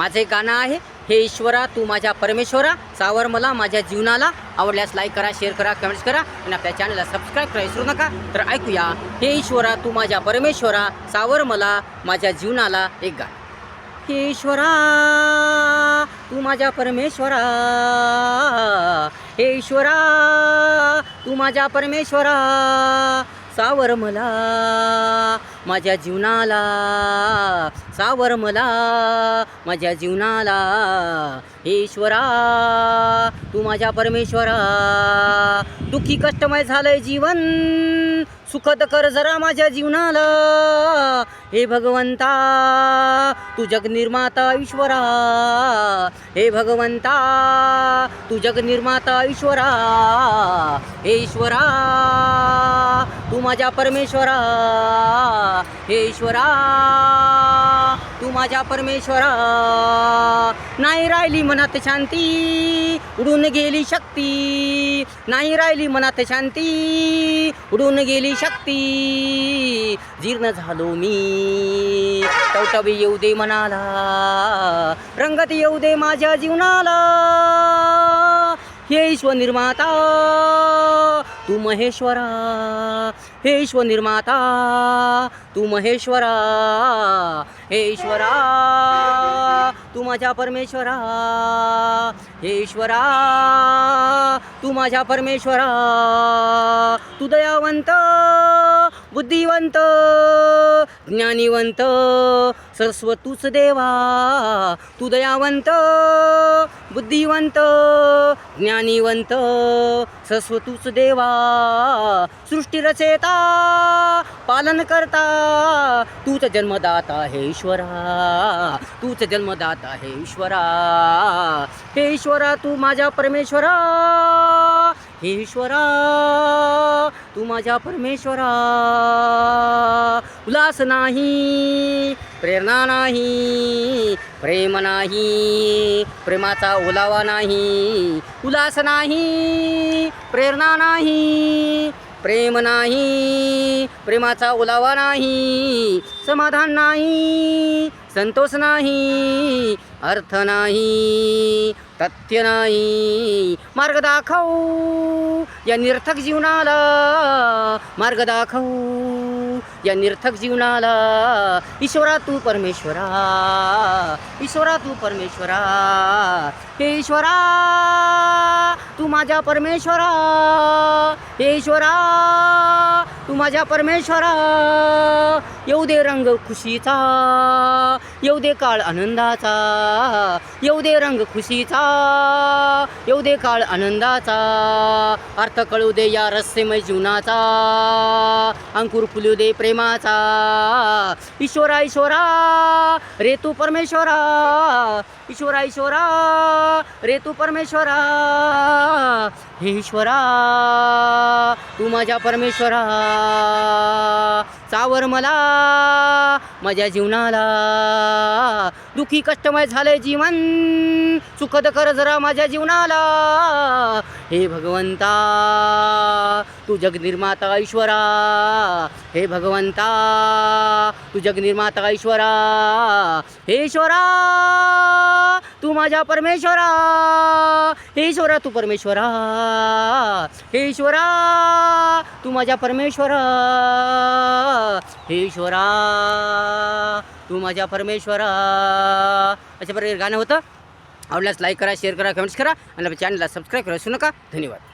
माझं एक गाणं आहे हे ईश्वरा तू माझ्या परमेश्वरा सावर मला माझ्या जीवनाला. आवडल्यास लाईक करा शेअर करा कमेंट्स करा आणि आपल्या चॅनलला सबस्क्राईब करा विसरू नका. तर ऐकूया हे ईश्वरा तू माझ्या परमेश्वरा सावर मला माझ्या जीवनाला एक गाणं. हे ईश्वरा तू माझ्या परमेश्वरा हे ईश्वरा तू माझ्या परमेश्वरा सावर मला माझ्या जीवनाला. सावर मला माझ्या जीवनाला. हे ईश्वरा तू माझ्या परमेश्वरा. दुःखी कष्टमय झालंय जीवन सुखद कर जरा माझ्या जीवनाला. हे भगवंता तू जगनिर्माता ईश्वरा. हे भगवंता तू जगनिर्माता ईश्वरा. हे ईश्वरा तू माझ्या परमेश्वरा हे ईश्वरा. तू माझ्या परमेश्वरा. नाही राहिली मनात शांती उडून गेली शक्ती. नाही राहिली मनात शांती उडून गेली शक्ती. जीर्ण झालो मी. टवटवी येऊ दे मनाला रंगत येऊ दे माझ्या जीवनाला. हे ईश्वर निर्माता तू महेश्वरा हे ईश्वर निर्माता तू महेश्वरा हे ईश्वरा तू माझ्या परमेश्वरा हे ईश्वरा तू माझ्या परमेश्वरा तू दयावंत बुद्धिवंत ज्ञानीवंत सरस्वतूच देवा तू दयावंत बुद्धिवंत ज्ञानीवंत सरस्वतूच देवा सृष्टी रचेता पालन करता तूच जन्मदाता हे ईश्वरा तूच जन्मदाता हे ईश्वरा हे ईश्वरा तू माझ्या परमेश्वरा हे ईश्वरा तू माझ्या परमेश्वरा. उल्हास नाही प्रेरणा नाही प्रेम नाही प्रेमाचा ओलावा नाही. उल्हास नाही प्रेरणा नाही प्रेम नाही प्रेमाचा ओलावा नाही समाधान नाही संतोष नाही अर्थ नाही तथ्य नाही. मार्ग दाखव या निर्थक जीवनाला मार्ग दाखव या निर्थक जीवनाला. ईश्वरा तू परमेश्वरा ईश्वरा तू परमेश्वरा हे ईश्वरा. माझ्या परमेश्वरा ईश्वरा तू माझ्या परमेश्वरा येऊ दे रंग खुशीचा येऊ दे काळ आनंदाचा येऊ दे रंग खुशीचा येऊ दे काळ आनंदाचा. अर्थ कळू दे या रस्तेमय जीवनाचा अंकुर फुलू दे प्रेमाचा. ईश्वरा ईश्वरा रे तू परमेश्वरा. ईश्वरा ईश्वरा रे तू परमेश्वरा. हे ईश्वरा तू माझ्या परमेश्वरा सावर मला माझ्या जीवनाला. दुःखी कष्टमय झाले जीवन. सुखद कर जरा माझ्या जीवनाला. हे भगवंता तू जगनिर्माता ईश्वरा. हे भगवंता तू जगनिर्माता ईश्वरा. हे ईश्वरा तू माझ्या परमेश्वरा. हे ईश्वरा तू परमेश्वरा. हे ईश्वरा तू माझ्या परमेश्वरा हे ईश्वरा तू माझ्या परमेश्वरा. अशा प्रकारे गाणं होतं. आवडल्यास लाईक करा शेअर करा कमेंट्स करा आणि आपल्या चॅनलला सबस्क्राईब करा असू नका. धन्यवाद.